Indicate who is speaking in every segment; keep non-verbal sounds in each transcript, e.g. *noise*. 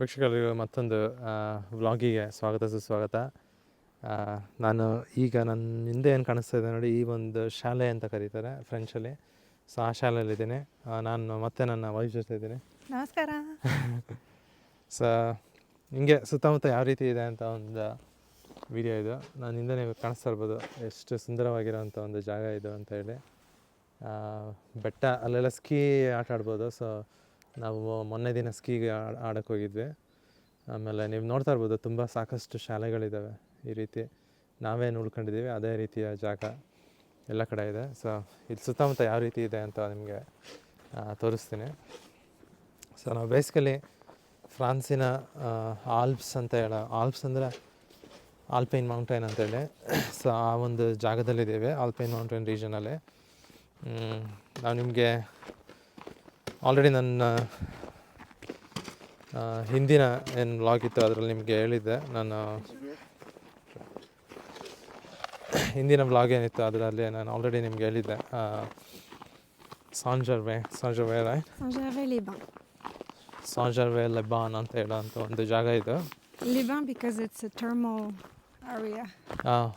Speaker 1: ವೀಕ್ಷಕರಿಗೂ ಮತ್ತೊಂದು ವ್ಲಾಗಿಗೆ ಸ್ವಾಗತ ಸುಸ್ವಾಗತ. ನಾನು ಈಗ ನನ್ನ ಹಿಂದೆ ಏನು ಕಾಣಿಸ್ತಾ ಇದೆ ನೋಡಿ ಈ ಒಂದು ಶಾಲೆ ಅಂತ ಕರೀತಾರೆ ಫ್ರೆಂಚಲ್ಲಿ ಸೊ ಆ ಶಾಲೆಯಲ್ಲಿದ್ದೀನಿ ನಾನು ಮತ್ತೆ ನನ್ನ ವೈಫ್ ಜೊತೆ ಇದ್ದೀನಿ.
Speaker 2: ನಮಸ್ಕಾರ. *laughs*
Speaker 1: ಸೊ ಹಿಂಗೆ ಸುತ್ತಮುತ್ತ ಯಾವ ರೀತಿ ಇದೆ ಅಂತ ಒಂದು ವಿಡಿಯೋ ಇದು. ನಾನು ಹಿಂದೆ ನೀವು ಕಾಣಿಸ್ತಾ ಇರ್ಬೋದು. ಎಷ್ಟು ಸುಂದರವಾಗಿರೋಂಥ ಒಂದು ಜಾಗ ಇದು ಅಂತ ಹೇಳಿ. ಬೆಟ್ಟ ಅಲ್ಲೆಲ್ಲ ಸ್ಕೀ ಆಟ ಆಡ್ಬೋದು. ಸೊ ನಾವು ಮೊನ್ನೆ ದಿನ ಸ್ಕೀಗೆ ಆಡೋಕ್ಕೆ ಹೋಗಿದ್ವಿ. ಆಮೇಲೆ ನೀವು ನೋಡ್ತಾ ಇರ್ಬೋದು ತುಂಬ ಸಾಕಷ್ಟು ಶಾಲೆಗಳಿದ್ದಾವೆ ಈ ರೀತಿ ನಾವೇನು ಉಳ್ಕೊಂಡಿದ್ದೀವಿ ಅದೇ ರೀತಿಯ ಜಾಗ ಎಲ್ಲ ಕಡೆ ಇದೆ. ಸೊ ಇದು ಸುತ್ತಮುತ್ತ ಯಾವ ರೀತಿ ಇದೆ ಅಂತ ನಿಮಗೆ ತೋರಿಸ್ತೀನಿ. ಸೊ, ನಾವು ಬೇಸಿಕಲಿ ಫ್ರಾನ್ಸಿನ ಆಲ್ಪ್ಸ್ ಅಂತ ಹೇಳೋ, ಆಲ್ಪ್ಸ್ ಅಂದರೆ ಆಲ್ಪೈನ್ ಮೌಂಟೇನ್ ಅಂತೇಳಿ ಸೊ, ಆ ಒಂದು ಜಾಗದಲ್ಲಿದ್ದೇವೆ, ಆಲ್ಪೈನ್ ಮೌಂಟೇನ್ ರೀಜನಲ್ಲಿ ನಾವು ನಿಮಗೆ ಆಲ್ರೆಡಿ ನನ್ನ ಹಿಂದಿನ ಏನು ವ್ಲಾಗ್ ಇತ್ತು ಅದರಲ್ಲಿ ನಿಮಗೆ ಹೇಳಿದ್ದೆ. ನಾನು ಹಿಂದಿನ ವ್ಲಾಗ್ ಏನಿತ್ತು ಅದರಲ್ಲಿ ನಾನು ಆಲ್ರೆಡಿ ನಿಮ್ಗೆ ಹೇಳಿದ್ದೆ. ಸಾಂಜರ್ವೆ ಸಾಂಜರ್ವೆ
Speaker 2: ಸಾಂಜರ್.
Speaker 1: ಸಾಂಜರ್ವೆ ಲೆಬಾನ್. ಅಂತ ಹೇಳೋಂಥ ಒಂದು ಜಾಗ ಇದು.
Speaker 2: Liban because it's thermal a ಹಾಂ.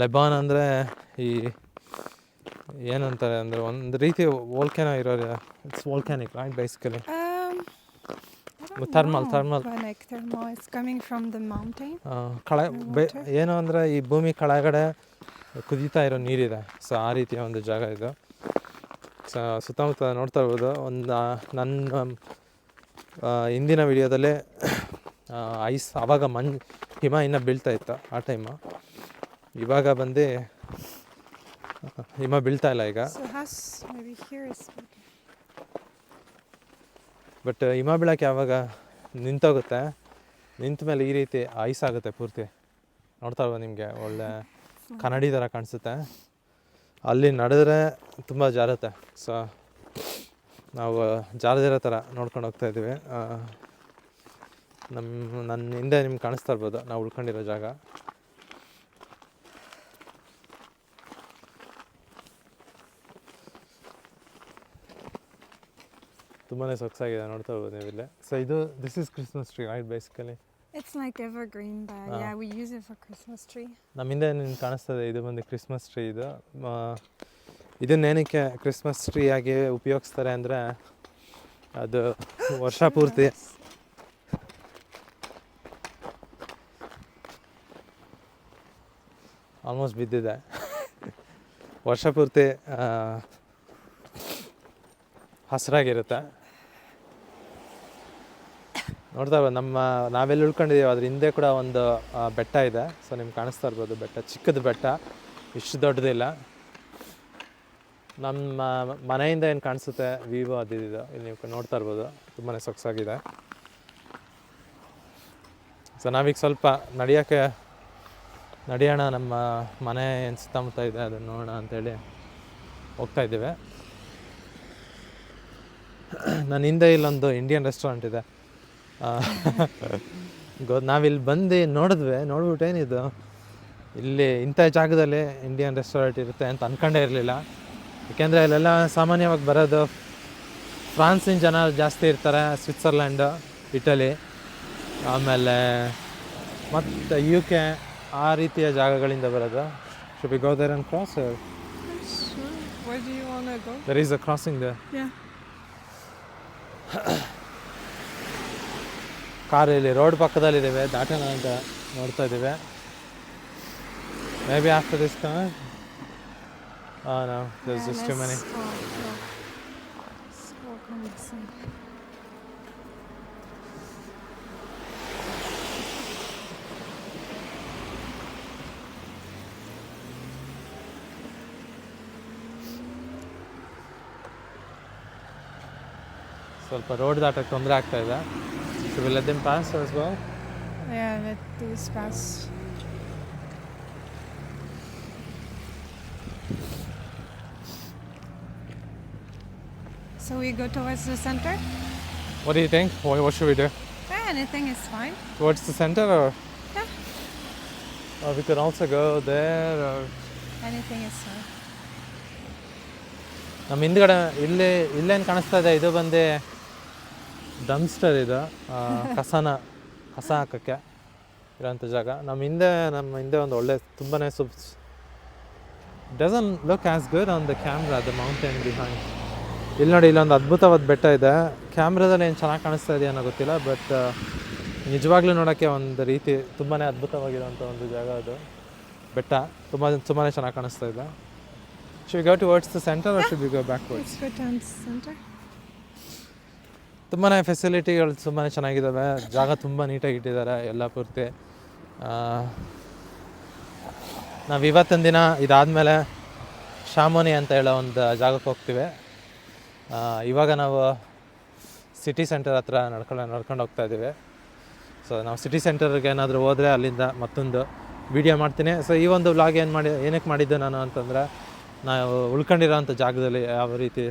Speaker 1: ಲೆಬಾನ್ ಅಂದರೆ ಈ ಏನಂತಾರೆ ಅಂದರೆ ಒಂದು ರೀತಿ ಓಲ್ಕೆನ ಇರೋದು. It's volcanic, right? Basically.
Speaker 2: Um, I don't
Speaker 1: Thermal,
Speaker 2: know,
Speaker 1: thermal.
Speaker 2: but like thermal, it's coming from the mountain.
Speaker 1: ಕಳ ಏನು ಅಂದರೆ ಈ ಭೂಮಿ ಕೆಳಗಡೆ ಕುದೀತಾ ಇರೋ ನೀರಿದೆ ಸೊ ಆ ರೀತಿಯ ಒಂದು ಜಾಗ ಇದು ಸೊ ಸುತ್ತಮುತ್ತ ನೋಡ್ತಾ ಇರ್ಬೋದು ಒಂದು ನನ್ನ ಹಿಂದಿನ ವಿಡಿಯೋದಲ್ಲೇ ಐಸ್ ಆವಾಗ ಮಣ್ ಹಿಮ ಇನ್ನೂ ಬೀಳ್ತಾ ಇತ್ತು ಆ ಟೈಮು ಇವಾಗ ಬಂದು ಹಿಮ ಬೀಳ್ತಾ ಇಲ್ಲ ಈಗ
Speaker 2: So has maybe here is
Speaker 1: but ಹಿಮ ಬೀಳಕ್ಕೆ ಯಾವಾಗ ನಿಂತೋಗುತ್ತೆ, ನಿಂತ ಮೇಲೆ ಈ ರೀತಿ ಐಸ್ ಆಗುತ್ತೆ ಪೂರ್ತಿ. ನೋಡ್ತಾ ನಿಮಗೆ? ಒಳ್ಳೆ ಕನ್ನಡಿ ಥರ ಕಾಣಿಸುತ್ತೆ. ಅಲ್ಲಿ ನಡೆದ್ರೆ ತುಂಬ ಜಾರುತ್ತೆ. ಸೊ ನಾವು ಜಾರದಿರೋ ಥರ ನೋಡ್ಕೊಂಡು ಹೋಗ್ತಾ ಇದ್ದೀವಿ. ನಮ್ಮ ನನ್ನ ಹಿಂದೆ ನಿಮ್ಗೆ ಕಾಣಿಸ್ತಾ ಇರ್ಬೋದು. ನಾವು ಉಳ್ಕೊಂಡಿರೋ ಜಾಗ. ತುಂಬಾ ಸೊಗಸಾಗಿದೆ ನೋಡ್ತಾ ಹೋಗೋದು ನೀವು ಇಲ್ಲಿ. ಸೊ ಇದು this is Christmas tree right basically
Speaker 2: it's like
Speaker 1: evergreen.
Speaker 2: Yeah we use it for Christmas tree
Speaker 1: ನಮ್ಮ ಹಿಂದೆ ನಿಮ್ಗೆ ಕಾಣಿಸ್ತದೆ ಇದು ಒಂದು ಕ್ರಿಸ್ಮಸ್ ಟ್ರೀ ಇದು. ಇದನ್ನ ಇದನ್ನೇನಕ್ಕೆ ಕ್ರಿಸ್ಮಸ್ ಟ್ರೀ ಆಗಿ ಉಪಯೋಗಿಸ್ತಾರೆ ಅಂದರೆ ಅದು ವರ್ಷ ಪೂರ್ತಿ. ಆಲ್ಮೋಸ್ಟ್ ಬಿದ್ದಿದೆ. *laughs* ವರ್ಷ ಪೂರ್ತಿ ಹಸಿರಾಗಿರುತ್ತೆ. ನೋಡ್ತಾ ನಮ್ಮ, ನಾವೆಲ್ಲಿ ಉಳ್ಕೊಂಡಿದ್ದೀವಿ, ಅದ್ರ ಹಿಂದೆ ಕೂಡ ಒಂದು ಬೆಟ್ಟ ಇದೆ. ಸೊ ನಿಮ್ಗೆ ಕಾಣಿಸ್ತಾ ಇರ್ಬೋದು ಬೆಟ್ಟ, ಚಿಕ್ಕದ ಬೆಟ್ಟ. ಇಷ್ಟು ದೊಡ್ಡದಿಲ್ಲ. ನಮ್ಮ ಮನೆಯಿಂದ ಏನು ಕಾಣಿಸುತ್ತೆ? ವಿವೋ ಅದು ಇದು. ಇಲ್ಲಿ ನೀವು ನೋಡ್ತಾ ಇರ್ಬೋದು. ತುಂಬಾ ಸೊಗಸಾಗಿದೆ. ಸೊ ನಾವೀಗ ಸ್ವಲ್ಪ ನಡೆಯೋಕ್ಕೆ, ನಡೆಯೋಣ. ನಮ್ಮ ಮನೆ ಏನು ಸುತ್ತಮುತ್ತ ಇದೆ, ಅದನ್ನು ನೋಡೋಣ ಅಂತೇಳಿ ಹೋಗ್ತಾ ಇದ್ದೀವಿ. ನನ್ನ ಹಿಂದೆ ಇಲ್ಲೊಂದು ಇಂಡಿಯನ್ ರೆಸ್ಟೋರೆಂಟ್ ಇದೆ. ಗೊ ನಾವಿಲ್ಲಿ ಬಂದು ನೋಡಿದ್ವಿ ನೋಡ್ಬಿಟ್ಟು ಏನಿದು? ಇಲ್ಲಿ ಇಂಥ ಜಾಗದಲ್ಲಿ ಇಂಡಿಯನ್ ರೆಸ್ಟೋರೆಂಟ್ ಇರುತ್ತೆ ಅಂತ ಅಂದ್ಕೊಂಡೇ ಇರಲಿಲ್ಲ. ಯಾಕೆಂದರೆ ಇಲ್ಲೆಲ್ಲ ಸಾಮಾನ್ಯವಾಗಿ ಬರೋದು ಫ್ರಾನ್ಸಿನ ಜನ ಜಾಸ್ತಿ ಇರ್ತಾರೆ ಸ್ವಿಟ್ಸರ್ಲ್ಯಾಂಡು ಇಟಲಿ ಆಮೇಲೆ ಮತ್ತು ಯು ಕೆ ಆ ರೀತಿಯ ಜಾಗಗಳಿಂದ ಬರೋದು. Should be go there and cross? There is a crossing the. Car ಇಲ್ಲಿ ರೋಡ್ ಪಕ್ಕದಲ್ಲಿದ್ದೇವೆ, ದಾಟೋಣ ಅಂತ ನೋಡ್ತಾ ಇದ್ದೇವೆ. May be after this car ಹಾಂ ಮನಿ. ಸ್ವಲ್ಪ ರೋಡ್ ದಾಟಕ್ಕೆ ತೊಂದರೆ ಆಗ್ತಾ ಇದೆ. So we let them pass as well
Speaker 2: Yeah, let this pass. So we go towards the center?
Speaker 1: what do you think what, what should we do
Speaker 2: Yeah, anything is fine.
Speaker 1: towards the center or
Speaker 2: Yeah.
Speaker 1: or we could also go there or
Speaker 2: Anything is fine.
Speaker 1: ನಮ್ಮ ಹಿಂದ್ಗಡೆ ಇಲ್ಲಿ ಇಲ್ಲೇನು ಕಾಣಿಸ್ತಾ ಇದೆ ಇದು ಬಂದು dumpster ಇದು. ಕಸನ, ಕಸ ಹಾಕೋಕ್ಕೆ ಇರೋಂಥ ಜಾಗ. ನಮ್ಮ ಹಿಂದೆ ನಮ್ಮ ಹಿಂದೆ ಒಂದು ಒಳ್ಳೆ ತುಂಬಾ ಸುಪ್ doesn't look as good on the camera the mountain behind ಇಲ್ಲಿ ನೋಡಿ, ಇಲ್ಲೊಂದು ಅದ್ಭುತವಾದ ಬೆಟ್ಟ ಇದೆ. ಕ್ಯಾಮ್ರಾದಲ್ಲಿ ಏನು ಚೆನ್ನಾಗಿ ಕಾಣಿಸ್ತಾ ಇದೆಯೋ ಅನ್ನೋ ಗೊತ್ತಿಲ್ಲ ಬಟ್ ನಿಜವಾಗ್ಲೂ ನೋಡೋಕ್ಕೆ ಒಂದು ರೀತಿ ತುಂಬಾ ಅದ್ಭುತವಾಗಿರೋಂಥ ಒಂದು ಜಾಗ ಅದು. ಬೆಟ್ಟ ತುಂಬ ತುಂಬಾ ಚೆನ್ನಾಗಿ ಕಾಣಿಸ್ತಾ ಇದೆ. Should go towards the centre should be go
Speaker 2: Let's down the center.
Speaker 1: ತುಂಬಾ ಫೆಸಿಲಿಟಿಗಳು ತುಂಬಾ ಚೆನ್ನಾಗಿದ್ದಾವೆ ಜಾಗ ತುಂಬ ನೀಟಾಗಿ ಇಟ್ಟಿದ್ದಾರೆ ಎಲ್ಲ ಪೂರ್ತಿ. ನಾವು ಇವತ್ತಿನ ದಿನ ಇದಾದಮೇಲೆ ಶಾಮೋನಿ ಅಂತ ಹೇಳೋ ಒಂದು ಜಾಗಕ್ಕೆ ಹೋಗ್ತೀವಿ. ಇವಾಗ ನಾವು ಸಿಟಿ ಸೆಂಟರ್ ಹತ್ರ ನಡ್ಕೊಂಡು ನಡ್ಕೊಂಡು ಹೋಗ್ತಾ ಇದ್ದೀವಿ ಸೊ ನಾವು ಸಿಟಿ ಸೆಂಟರ್ಗೆ ಏನಾದರೂ ಹೋದರೆ ಅಲ್ಲಿಂದ ಮತ್ತೊಂದು ವಿಡಿಯೋ ಮಾಡ್ತೀನಿ. ಸೊ ಈ ಒಂದು ವ್ಲಾಗ್ ಏನು ಮಾಡಿ, ಏನಕ್ಕೆ ಮಾಡಿದ್ದೆ ನಾನು ಅಂತಂದರೆ, ನಾವು ಉಳ್ಕೊಂಡಿರೋಂಥ ಜಾಗದಲ್ಲಿ ಯಾವ ರೀತಿ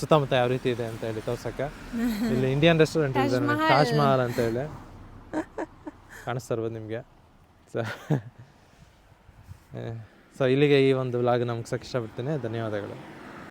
Speaker 1: ಸುತ್ತಮುತ್ತ ಯಾವ ರೀತಿ ಇದೆ ಅಂತ ಹೇಳಿ ತೋರ್ಸಕ್ಕ. *laughs* ಇಲ್ಲಿ ಇಂಡಿಯನ್ ರೆಸ್ಟೋರೆಂಟ್ ಇದೆ ನೋಡಿ, ತಾಜ್ ಮಹಲ್ ಅಂತ ಹೇಳಿ. ಕಾಣಿಸ್ತಾ ಇರ್ಬೋದು ನಿಮಗೆ. ಸೊ ಸೊ *laughs* ಇಲ್ಲಿಗೆ ಈ ಒಂದು ವ್ಲಾಗ್ ನಮ್ಗೆ ಇಷ್ಟಪಡ್ತೀನಿ. ಧನ್ಯವಾದಗಳು.